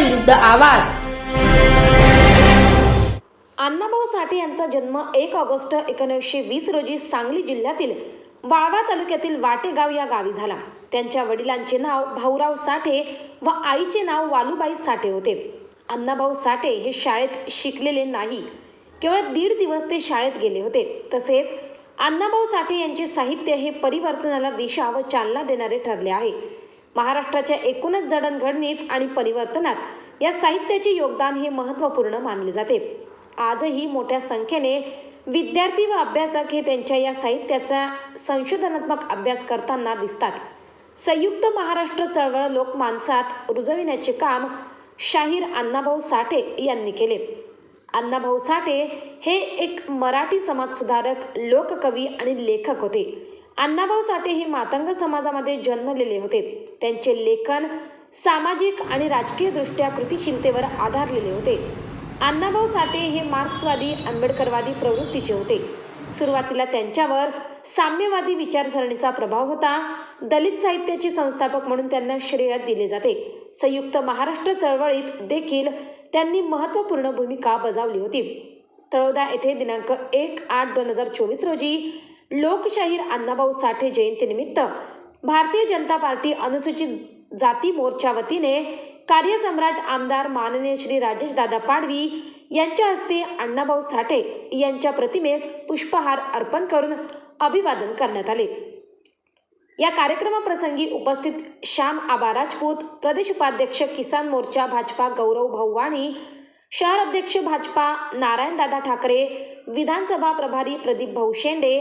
विरुद्ध आवाज. अण्णाभाऊ साठे यांचा जन्म एक ऑगस्ट एकोणीसशे वीस रोजी सांगली जिल्ह्यातील वाळवा तालुक्यातील वाटेगाव या गावी झाला. त्यांच्या वडिलांचे नाव भाऊराव साठे व आईचे नाव वालुबाई साठे होते. अण्णाभाऊ साठे हे शाळेत शिकलेले नाही. केवळ दीड दिवस ते शाळेत गेले होते. तसेच अण्णाभाऊ साठे यांचे साहित्य हे परिवर्तनाला दिशा व चालना देणारे ठरले आहे. महाराष्ट्राच्या एकूणच जडणघडणीत आणि परिवर्तनात या साहित्याचे योगदान हे महत्त्वपूर्ण मानले जाते. आजही मोठ्या संख्येने विद्यार्थी व अभ्यासक हे त्यांच्या या साहित्याचा संशोधनात्मक अभ्यास करताना दिसतात. संयुक्त महाराष्ट्र चळवळ लोकमानसात रुजविण्याचे काम शाहीर अण्णाभाऊ साठे यांनी केले. अण्णाभाऊ साठे हे एक मराठी समाजसुधारक लोककवी आणि लेखक होते. अण्णाभाऊ साठे हे मातंग समाजामध्ये जन्मलेले होते. त्यांचे लेखन सामाजिक आणि राजकीय दृष्ट्या कृतिशीलतेवर आधारलेले होते. अण्णाभाऊ साठे हे मार्क्सवादी आंबेडकरवादी प्रवृत्तीचे होते. सुरुवातीला त्यांच्यावर साम्यवादी विचारसरणीचा प्रभाव होता. दलित साहित्याचे संस्थापक म्हणून त्यांना श्रेय दिले जाते. संयुक्त महाराष्ट्र चळवळीत देखील त्यांनी महत्त्वपूर्ण भूमिका बजावली होती. तळोदा येथे दिनांक एक आठ दोन हजार चोवीस रोजी लोकशाहीर अण्णाभाऊ साठे जयंतीनिमित्त भारतीय जनता पार्टी अनुसूचित जाती मोर्चा वतीने कार्यसम्राट आमदार माननीय श्री राजेशदादा पाडवी यांच्या हस्ते अण्णाभाऊ साठे यांच्या प्रतिमेस पुष्पहार अर्पण करून अभिवादन करण्यात आले. या कार्यक्रमाप्रसंगी उपस्थित श्याम आबा राजपूत प्रदेश उपाध्यक्ष किसान मोर्चा भाजपा गौरव भाऊ वाणी शहर अध्यक्ष भाजपा नारायणदादा ठाकरे विधानसभा प्रभारी प्रदीप भाऊ शेंडे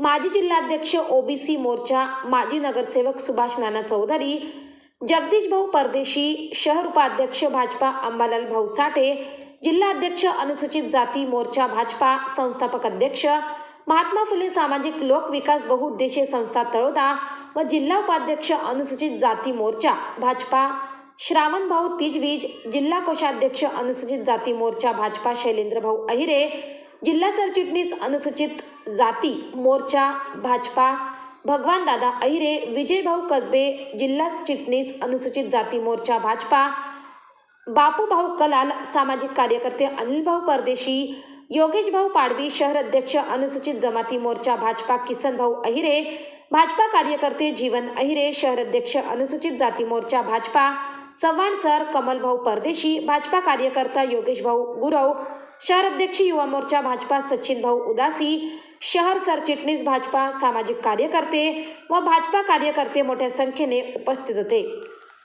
माजी जिल्हाध्यक्ष ओबीसी मोर्चा माजी नगरसेवक सुभाष नाना चौधरी जगदीश भाऊ परदेशी शहर उपाध्यक्ष भाजपा अंबालाल भाऊ साठे जिल्हाध्यक्ष अनुसूचित जाती मोर्चा भाजपा संस्थापक अध्यक्ष महात्मा फुले सामाजिक लोक विकास बहुउद्देशीय संस्था तळोदा व जिल्हा उपाध्यक्ष अनुसूचित जाती मोर्चा भाजपा श्रावणभाऊ तिजवीज जिल्हा कोषाध्यक्ष अनुसूचित जाती मोर्चा भाजपा शैलेंद्रभाऊ अहिरे जिल्हा सरचिटणीस अनुसूचित जाती मोर्चा भाजपा भगवान दादा अहिरे विजयभाऊ कसबे जिल्हा चिटणीस अनुसूचित जाती मोर्चा भाजपा बापू भाऊ कलाल सामाजिक कार्यकर्ते अनिलभाऊ परदेशी योगेश भाऊ पाडवी शहर अध्यक्ष अनुसूचित जमाती मोर्चा भाजपा किसन भाऊ अहिरे भाजपा कार्यकर्ते जीवन अहिरे शहर अध्यक्ष अनुसूचित जाती मोर्चा भाजपा चव्हाण सर कमलभाऊ परदेशी भाजपा कार्यकर्ता योगेश भाऊ गुरव शहर अध्यक्ष युवा मोर्चा भाजपा सचिन भाऊ उदासी शहर सरचिटणीस भाजपा सामाजिक कार्यकर्ते व भाजपा कार्यकर्ते मोठ्या संख्येने उपस्थित होते.